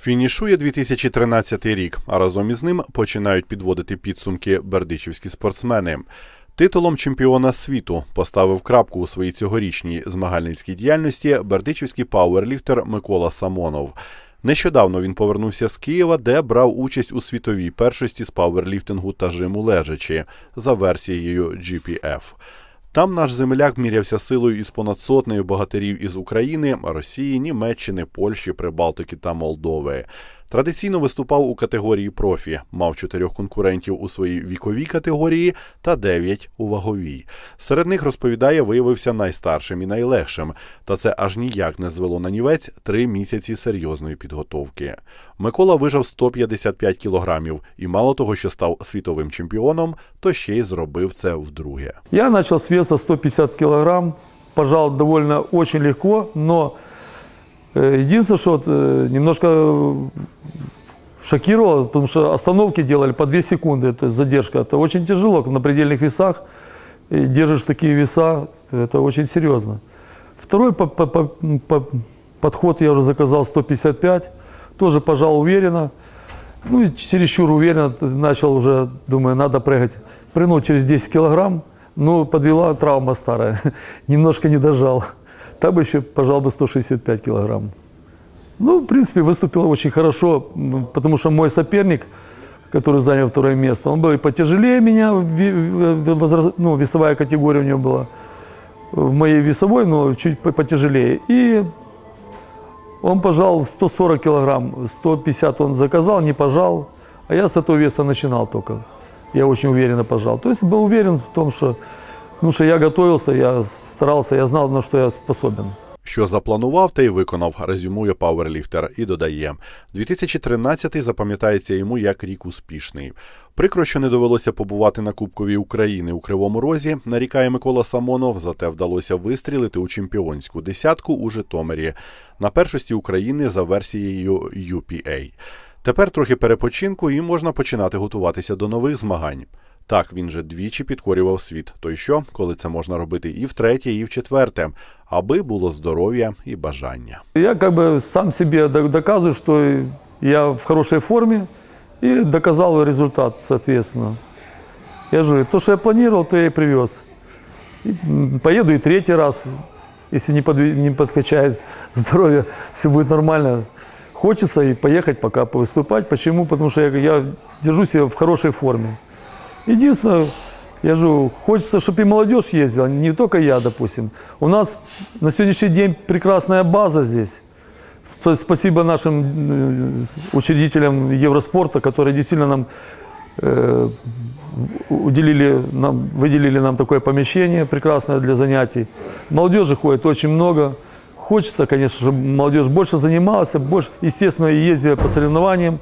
Фінішує 2013 рік, а разом із ним починають підводити підсумки бердичівські спортсмени. Титулом чемпіона світу поставив крапку у своїй цьогорічній змагальницькій діяльності бердичівський пауерліфтер Микола Самонов. Нещодавно він повернувся з Києва, де брав участь у світовій першості з пауерліфтингу та жиму лежачі за версією GPF. Там наш земляк мірявся силою із понад сотнею богатирів із України, Росії, Німеччини, Польщі, Прибалтики та Молдови. Традиційно виступав у категорії профі, мав чотирьох конкурентів у своїй віковій категорії та дев'ять у ваговій. Серед них розповідає, виявився найстаршим і найлегшим, та це аж ніяк не звело на нівець три місяці серйозної підготовки. Микола вижав 155 кілограмів і мало того, що став світовим чемпіоном, то ще й зробив це вдруге. Я начал с веса 150 килограмм, пожал довольно очень легко, э, единственное, что вот, э, немножко э, шокировало, потому что остановки делали по 2 секунды, это задержка. Это очень тяжело на предельных весах. И держишь такие веса, это очень серьезно. Второй по- по- по- по- подход я уже заказал 155, тоже пожал уверенно. Ну и чересчур уверенно начал уже, думаю, надо прыгать. Прыгнул через 10 килограмм, но подвела травма старая. Немножко не дожал. Там еще, пожал бы 165 килограмм. Ну, в принципе, выступил очень хорошо, потому что мой соперник, который занял второе место, он был и потяжелее меня, возраст- ну, весовая категория у него была в моей весовой, но чуть по- потяжелее. И он пожал 140 килограмм, 150 он заказал, не пожал, а я с этого веса начинал только. Я очень уверенно пожал. То есть был уверен в том, что, ну, что я готовился, я старался, я знал, на что я способен. Що запланував, те й виконав, резюмує пауерліфтер і додає: 2013-й запам'ятається йому як рік успішний. Прикро, що не довелося побувати на Кубковій України у Кривому Розі, нарікає Микола Самонов, зате вдалося вистрілити у чемпіонську десятку у Житомирі на першості України за версією UPA. Тепер трохи перепочинку і можна починати готуватися до нових змагань. Так, він же двічі підкорював світ. То й що, коли це можна робити і втретє, і в четверте, аби було здоров'я і бажання. Я как бы сам себе до- доказываю, что я в хорошей форме и доказал результат, соответственно. Я же говорю, то, что я планировал, то я и привез. И, м, поеду и третий раз, если не, подви- не подкачает здоровье, все будет нормально. Хочется и поехать пока повыступать. Почему? Потому что я, я держу себя в хорошей форме. Единственное, я же хочется, чтобы и молодежь ездила, не только я, допустим. У нас на сегодняшний день прекрасная база здесь. Сп- Спасибо нашим э, учредителям Евроспорта, которые действительно нам э, уделили, нам, выделили нам такое помещение прекрасное для занятий. Молодежи ходит очень много. Хочется, конечно, чтобы молодежь больше занималась, больше, естественно, ездила по соревнованиям,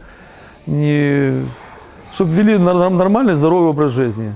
не, чтобы вели нор- нормальный здоровый образ жизни.